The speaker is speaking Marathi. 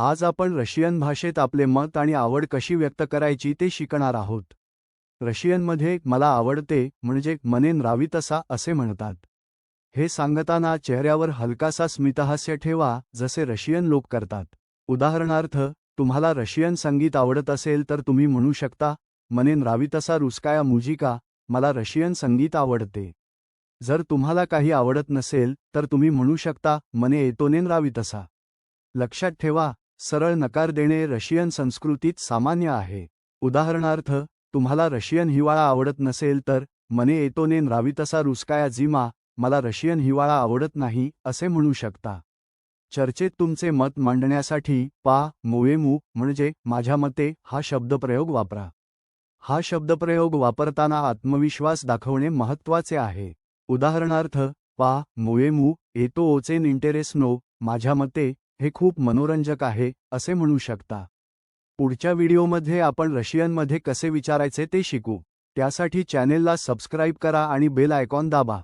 आज आपण रशियन भाषेत आपले मत आणि आवड कशी व्यक्त करायची ते शिकणार आहोत. रशियनमध्ये मला आवडते म्हणजे मनेन रावितसा असे म्हणतात. हे सांगताना चेहऱ्यावर हलकासा स्मितहास्य ठेवा जसे रशियन लोक करतात. उदाहरणार्थ तुम्हाला रशियन संगीत आवडत असेल तर तुम्ही म्हणू शकता मनेन रावितसा रुस्काया मुजिका मला रशियन संगीत आवडते. जर तुम्हाला काही आवडत नसेल तर तुम्ही म्हणू शकता मने एतोनेन रावितसा लक्षात ठेवा सरळ नकार देणे रशियन संस्कृतीत सामान्य आहे. उदाहरणार्थ तुम्हाला रशियन हिवाळा आवडत नसेल तर मने येतोने रावितसा रुस्काया जिमा मला रशियन हिवाळा आवडत नाही असे म्हणू शकता. चर्चेत तुमचे मत मांडण्यासाठी पा मोवेमू म्हणजे माझ्या मते हा शब्दप्रयोग वापरा. हा शब्दप्रयोग वापरताना आत्मविश्वास दाखवणे महत्त्वाचे आहे. उदाहरणार्थ पा मोवेमू येतो ओचेन इंटेरेसनो माझ्या मते हे खूप मनोरंजक आहे असे म्हणू शकता. पुढच्या व्हिडिओमध्ये आपण रशियनमध्ये कसे विचारायचे ते शिकू. त्यासाठी चॅनेलला सबस्क्राईब करा आणि बेल आयकॉन दाबा.